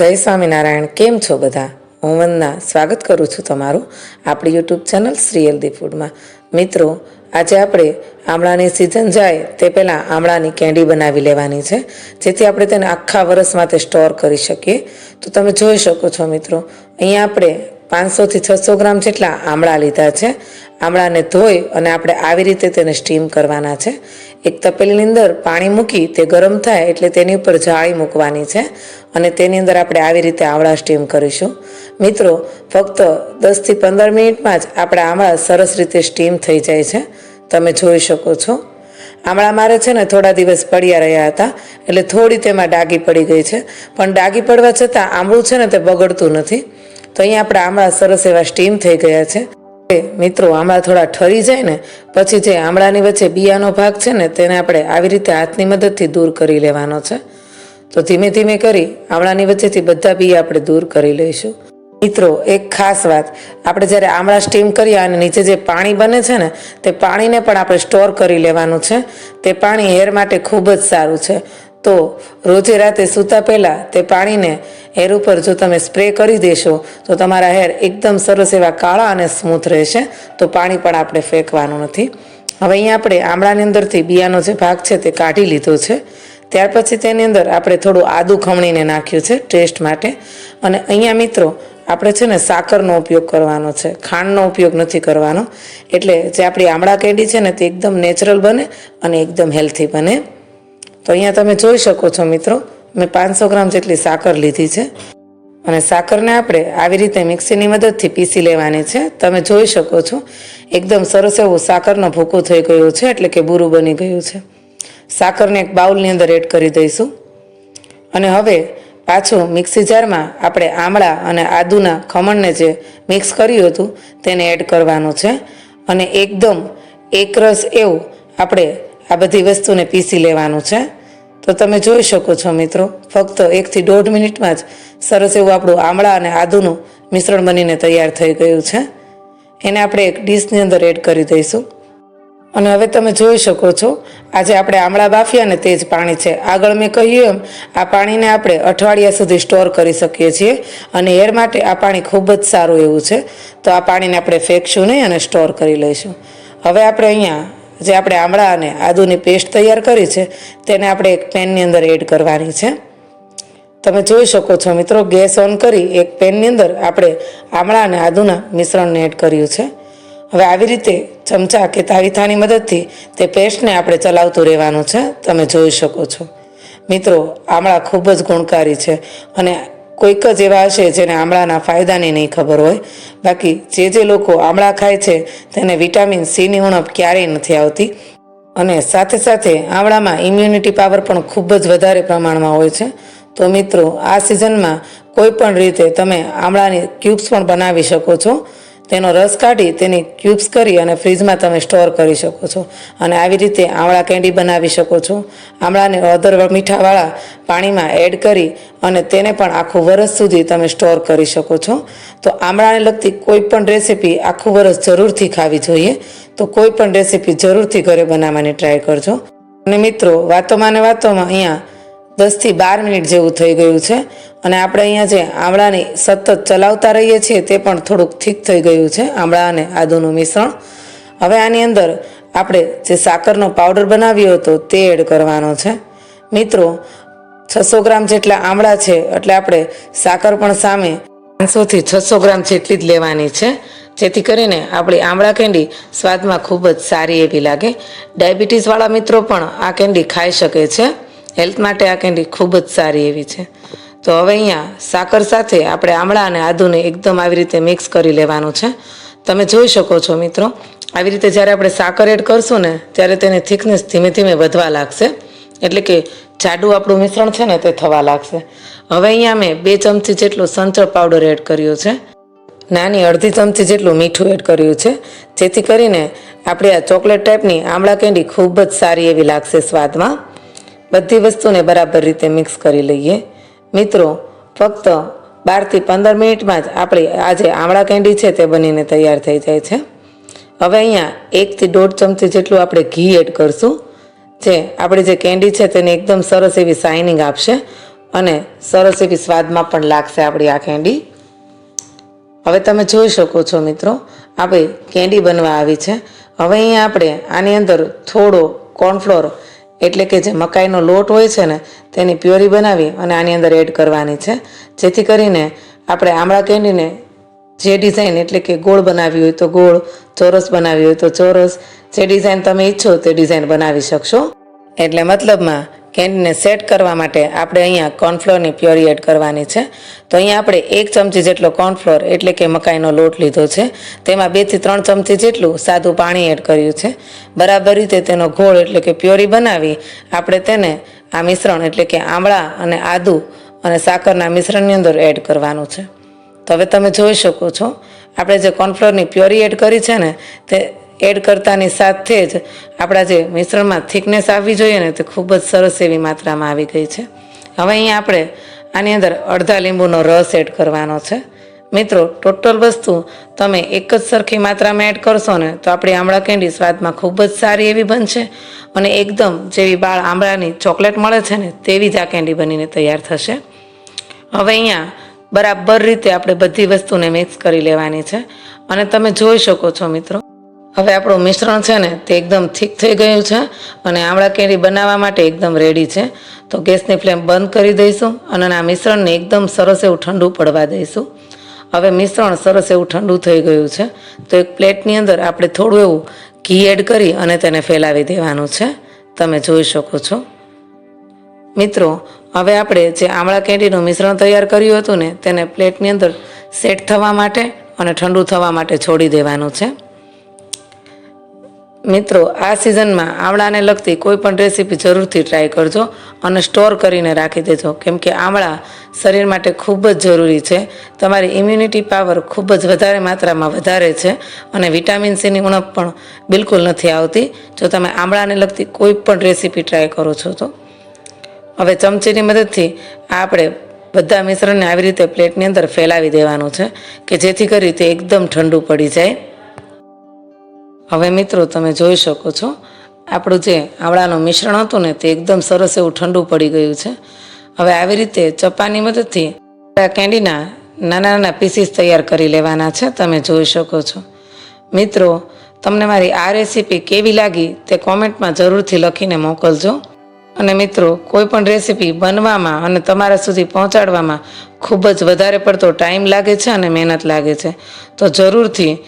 જય સ્વામિનારાયણ, કેમ છો બધા? હું વંદના. સ્વાગત કરું છું તમારું આપણી યુટ્યુબ ચેનલ શ્રી હેલ્ધી ફૂડમાં. મિત્રો, આજે આપણે આમળાની સિઝન જાય તે પહેલાં આમળાની કેન્ડી બનાવી લેવાની છે, જેથી આપણે તેને આખા વર્ષ માટે સ્ટોર કરી શકીએ. તો તમે જોઈ શકો છો મિત્રો, અહીંયા આપણે પાંચસોથી છસો ગ્રામ જેટલા આમળા લીધા છે. આમળાને ધોઈ અને આપણે આવી રીતે તેને સ્ટીમ કરવાના છે. એક તપેલીની અંદર પાણી મૂકી તે ગરમ થાય એટલે તેની ઉપર જાળી મૂકવાની છે અને તેની અંદર આપણે આવી રીતે આમળા સ્ટીમ કરીશું. મિત્રો, ફક્ત દસથી પંદર મિનિટમાં જ આપણા આમળા સરસ રીતે સ્ટીમ થઈ જાય છે. તમે જોઈ શકો છો. આમળા મારે છે ને થોડા દિવસ પડ્યા રહ્યા હતા એટલે થોડી તેમાં ડાગી પડી ગઈ છે. પણ ડાગી પડવા છતાં આમળું છે ને તે બગડતું નથી. તો અહીંયા આપણા આમળા સરસ એવા સ્ટીમ થઈ ગયા છે. મિત્રો આમળા થોડા ઠરી જાય ને, પછી જે આમળાની વચ્ચે બિયાનો ભાગ છે ને, તેને આપણે આવી રીતે હાથની મદદથી દૂર કરી લેવાનો છે. તો ધીમે ધીમે કરી આમળાની વચ્ચેથી બધા બિયા આપણે દૂર કરી લઈશું. મિત્રો, એક ખાસ વાત. આપણે જ્યારે આમળા સ્ટીમ કરીએ અને નીચે જે પાણી બને છે ને, તે પાણીને પણ આપણે સ્ટોર કરી લેવાનું છે. તે પાણી હેર માટે ખૂબ જ સારું છે. તો રોજે રાતે સૂતા પહેલાં તે પાણીને હેર ઉપર જો તમે સ્પ્રે કરી દેશો, તો તમારા હેર એકદમ સરસ એવા કાળા અને સ્મૂથ રહેશે. તો પાણી પણ આપણે ફેંકવાનું નથી. હવે અહીંયા આપણે આમળાની અંદરથી બિયાનો જે ભાગ છે તે કાઢી લીધો છે. ત્યાર પછી તેની અંદર આપણે થોડું આદું ખમણીને નાખ્યું છે ટેસ્ટ માટે. અને અહીંયા મિત્રો, આપણે છે ને સાકરનો ઉપયોગ કરવાનો છે. ખાંડનો ઉપયોગ નથી કરવાનો. એટલે જે આપણી આમળા કેડી છે ને તે એકદમ નેચરલ બને અને એકદમ હેલ્થી બને. તો અહીંયા તમે જોઈ શકો છો મિત્રો, મેં પાંચસો ગ્રામ જેટલી સાકર લીધી છે. અને સાકરને આપણે આવી રીતે મિક્સીની મદદથી પીસી લેવાની છે. તમે જોઈ શકો છો, એકદમ સરસ એવું સાકરનો ભૂકો થઈ ગયો છે, એટલે કે બૂરું બની ગયું છે. સાકરને એક બાઉલની અંદર એડ કરી દઈશું. અને હવે પાછું મિક્સી જારમાં આપણે આમળા અને આદુના ખમણને જે મિક્સ કર્યું હતું, તેને એડ કરવાનું છે. અને એકદમ એકરસ એવું આપણે આ બધી વસ્તુને પીસી લેવાનું છે. તો તમે જોઈ શકો છો મિત્રો, ફક્ત એકથી દોઢ મિનિટમાં જ સરસ એવું આપણું આમળા અને આદુનું મિશ્રણ બનીને તૈયાર થઈ ગયું છે. એને આપણે એક ડીશની અંદર એડ કરી દઈશું. અને હવે તમે જોઈ શકો છો, આજે આપણે આમળા બાફ્યા ને તે જ પાણી છે. આગળ મેં કહ્યું એમ, આ પાણીને આપણે અઠવાડિયા સુધી સ્ટોર કરી શકીએ છીએ અને એર માટે આ પાણી ખૂબ જ સારું એવું છે. તો આ પાણીને આપણે ફેંકશું નહીં અને સ્ટોર કરી લઈશું. હવે આપણે અહીંયા જે આપણે આમળા અને આદુની પેસ્ટ તૈયાર કરી છે, તેને આપણે એક પેનની અંદર એડ કરવાની છે. તમે જોઈ શકો છો મિત્રો, ગેસ ઓન કરી એક પેનની અંદર આપણે આમળા અને આદુના મિશ્રણને એડ કર્યું છે. હવે આવી રીતે ચમચા કે તાવીથાની મદદથી તે પેસ્ટને આપણે ચલાવતું રહેવાનું છે. તમે જોઈ શકો છો. મિત્રો, આમળા ખૂબ જ ગુણકારી છે અને કોઈક જ એવા હશે જેને આમળાના ફાયદાની નહીં ખબર હોય. બાકી જે જે લોકો આમળા ખાય છે, તેને વિટામિન સીની ઉણપ ક્યારેય નથી આવતી. અને સાથે સાથે આમળામાં ઇમ્યુનિટી પાવર પણ ખૂબ જ વધારે પ્રમાણમાં હોય છે. તો મિત્રો, આ સિઝનમાં કોઈ પણ રીતે તમે આમળાની ક્યુબ્સ પણ બનાવી શકો છો. તેનો રસ કાઢી તેની ક્યુબ્સ કરી અને ફ્રીજમાં તમે સ્ટોર કરી શકો છો. અને આવી રીતે આમળા કેન્ડી બનાવી શકો છો. આમળાને અધર મીઠાવાળા પાણીમાં એડ કરી અને તેને પણ આખું વરસ સુધી તમે સ્ટોર કરી શકો છો. તો આમળાને લગતી કોઈ પણ રેસીપી આખું વરસ જરૂરથી ખાવી જોઈએ. તો કોઈ પણ રેસીપી જરૂરથી ઘરે બનાવવાની ટ્રાય કરજો. અને મિત્રો, વાતોમાં ને વાતોમાં અહીંયા દસથી બાર મિનિટ જેવું થઈ ગયું છે અને આપણે અહીંયા જે આમળાની સતત ચલાવતા રહીએ છીએ તે પણ થોડુંક ઠીક થઈ ગયું છે, આમળા અને આદુનું મિશ્રણ. હવે આની અંદર આપણે જે સાકરનો પાવડર બનાવ્યો હતો તે એડ કરવાનો છે. મિત્રો, છસો ગ્રામ જેટલા આમળા છે એટલે આપણે સાકર પણ સામે પાંચસોથી છસો ગ્રામ જેટલી જ લેવાની છે. જેથી કરીને આપણી આમળા કેન્ડી સ્વાદમાં ખૂબ જ સારી એવી લાગે. ડાયાબિટીસવાળા મિત્રો પણ આ કેન્ડી ખાઈ શકે છે. હેલ્થ માટે આ કેન્ડી ખૂબ જ સારી એવી છે. તો હવે અહીંયા સાકર સાથે આપણે આમળા અને આદુને એકદમ આવી રીતે મિક્સ કરી લેવાનું છે. તમે જોઈ શકો છો મિત્રો, આવી રીતે જ્યારે આપણે સાકર એડ કરશું ને, ત્યારે તેની થિકનેસ ધીમે ધીમે વધવા લાગશે. એટલે કે જાડું આપણું મિશ્રણ છે ને, તે થવા લાગશે. હવે અહીંયા મેં બે ચમચી જેટલું સંચળ પાવડર એડ કર્યો છે. નાની અડધી ચમચી જેટલું મીઠું એડ કર્યું છે. જેથી કરીને આપણે આ ચોકલેટ ટાઈપની આમળા કેન્ડી ખૂબ જ સારી એવી લાગશે સ્વાદમાં. બધી વસ્તુને બરાબર રીતે મિક્સ કરી લઈએ. મિત્રો, ફક્ત બારથી પંદર મિનિટમાં જ આપણી આ જે આમળા કેન્ડી છે તે બનીને તૈયાર થઈ જાય છે. હવે અહીંયા એકથી દોઢ ચમચી જેટલું આપણે ઘી એડ કરશું. જે આપણી જે કેન્ડી છે તેને એકદમ સરસ એવી શાઇનિંગ આપશે અને સરસ એવી સ્વાદમાં પણ લાગશે આપણી આ કેન્ડી હવે તમે જોઈ શકો છો મિત્રો, આપણે કેન્ડી બનવા આવી છે. હવે અહીંયા આપણે આની અંદર થોડો કોર્નફ્લોર એટલે કે જે મકાઈનો લોટ હોય છે ને, તેની પ્યોરી બનાવી અને આની અંદર એડ કરવાની છે. જેથી કરીને આપણે આમળા કેન્ડીને જે ડિઝાઇન એટલે કે ગોળ બનાવી હોય તો ગોળ, ચોરસ બનાવી હોય તો ચોરસ, જે ડિઝાઇન તમે ઈચ્છો તે ડિઝાઇન બનાવી શકશો. એટલે મતલબમાં કેન્ડીને સેટ કરવા માટે આપણે અહીંયા કોર્નફ્લોરની પ્યોરી એડ કરવાની છે. તો અહીંયા આપણે એક ચમચી જેટલો કોર્નફ્લોર એટલે કે મકાઈનો લોટ લીધો છે. તેમાં બેથી ત્રણ ચમચી જેટલું સાદું પાણી એડ કર્યું છે. બરાબર રીતે તેનો ગોળ એટલે કે પ્યોરી બનાવી આપણે તેને આ મિશ્રણ એટલે કે આમળા અને આદુ અને સાકરના મિશ્રણની અંદર એડ કરવાનું છે. તો હવે તમે જોઈ શકો છો. આપણે જે કોર્નફ્લોરની પ્યોરી એડ કરી છે ને તે એડ કરતાની સાથે જ આપણા જે મિશ્રણમાં થિકનેસ આવવી જોઈએ ને તે ખૂબ જ સરસ એવી માત્રામાં આવી ગઈ છે. હવે અહીંયા આપણે આની અંદર અડધા લીંબુનો રસ એડ કરવાનો છે. મિત્રો, ટોટલ વસ્તુ તમે એક જ સરખી માત્રામાં એડ કરશો ને તો આપણી આમળા કેન્ડી સ્વાદમાં ખૂબ જ સારી એવી બનશે અને એકદમ જેવી બાળ આમળાની ચોકલેટ મળે છે ને તેવી જ આ કેન્ડી બનીને તૈયાર થશે. હવે અહીંયા બરાબર રીતે આપણે બધી વસ્તુને મિક્સ કરી લેવાની છે. અને તમે જોઈ શકો છો મિત્રો હવે આપણું મિશ્રણ છે ને તે એકદમ થીક થઈ ગયું છે અને આમળા કેરી બનાવવા માટે એકદમ રેડી છે. તો ગેસની ફ્લેમ બંધ કરી દઈશું અને આ મિશ્રણને એકદમ સરસ એવું ઠંડુ પડવા દઈશું. હવે મિશ્રણ સરસ એવું ઠંડુ થઈ ગયું છે. તો એક પ્લેટની અંદર આપણે થોડું એવું ઘી એડ કરી અને તેને ફેલાવી દેવાનું છે. તમે જોઈ શકો છો. મિત્રો, હવે આપણે જે આમળા કેરીનું મિશ્રણ તૈયાર કર્યું હતું ને તેને પ્લેટની અંદર સેટ થવા માટે અને ઠંડુ થવા માટે છોડી દેવાનું છે. મિત્રો, આ સિઝનમાં આમળાને લગતી કોઈ પણ રેસીપી જરૂરથી ટ્રાય કરજો અને સ્ટોર કરીને રાખી દેજો. કેમ કે આમળા શરીર માટે ખૂબ જ જરૂરી છે. તમારી ઇમ્યુનિટી પાવર ખૂબ જ વધારે માત્રામાં વધારે છે અને વિટામિન સીની ઉણપ પણ બિલકુલ નથી આવતી. જો તમે આમળાને લગતી કોઈ પણ રેસીપી ટ્રાય કરો છો તો. હવે ચમચીની મદદથી આપણે બધા મિશ્રણને આવી રીતે પ્લેટની અંદર ફેલાવી દેવાનું છે કે જેથી કરી તે એકદમ ઠંડુ પડી જાય. હવે મિત્રો, તમે જોઈ શકો છો, આપણું જે આવડાનું મિશ્રણ હતું ને, તે એકદમ સરસ એવું ઠંડુ પડી ગયું છે. હવે આવી રીતે ચપ્પાની મદદથી કેન્ડીના નાના નાના પીસીસ તૈયાર કરી લેવાના છે, તમે જોઈ શકો છો. મિત્રો, તમને મારી આ રેસીપી કેવી લાગી તે કોમેન્ટમાં જરૂરથી લખીને મોકલજો. અને મિત્રો, કોઈ પણ રેસીપી બનવામાં અને તમારા સુધી પહોંચાડવામાં ખૂબ જ વધારે પડતો ટાઈમ લાગે છે અને મહેનત લાગે છે. તો જરૂરથી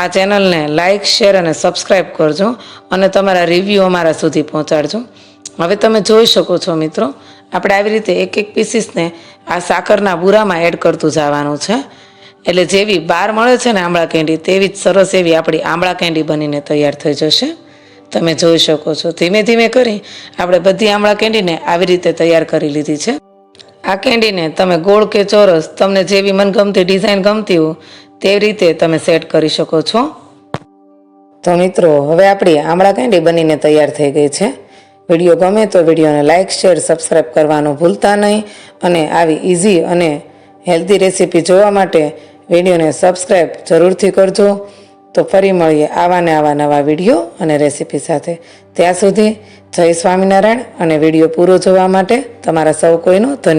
આ ચેનલને લાઇક શેર અને સબસ્ક્રાઈબ કરજો અને તમારા રિવ્યૂ અમારા સુધી પહોંચાડજો. હવે તમે જોઈ શકો છો મિત્રો, આપણે આવી રીતે એક એક પીસીસને આ સાકરના બુરામાં એડ કરતું જવાનું છે. એટલે જેવી બાર મળે છે ને આંબળા કેન્ડી, તેવી જ સરસ એવી આપણી આંબળા કેન્ડી બનીને તૈયાર થઈ જશે. તમે જોઈ શકો છો. ધીમે ધીમે કરી આપણે બધી આમળા કેન્ડીને આવી રીતે તૈયાર કરી લીધી છે. આ કેન્ડીને તમે ગોળ કે ચોરસ, તમને જેવી મનગમતી ડિઝાઇન ગમતી હોય તે રીતે તમે સેટ કરી શકો છો. તો મિત્રો, હવે આપણી આમળા કેન્ડી બનીને તૈયાર થઈ ગઈ છે. વીડિયો ગમે તો વિડીયોને લાઇક શેર સબસ્ક્રાઈબ કરવાનું ભૂલતા નહીં અને આવી ઇઝી અને હેલ્ધી રેસીપી જોવા માટે વિડીયોને સબસ્ક્રાઈબ જરૂરથી કરજો. તો ફરી મળીએ આવા ને આવા નવા વીડિયો અને રેસીપી સાથે. ત્યાં સુધી જય સ્વામિનારાયણ અને વીડિયો પૂરો જોવા માટે તમારા સૌ કોઈનો ધન્યવાદ.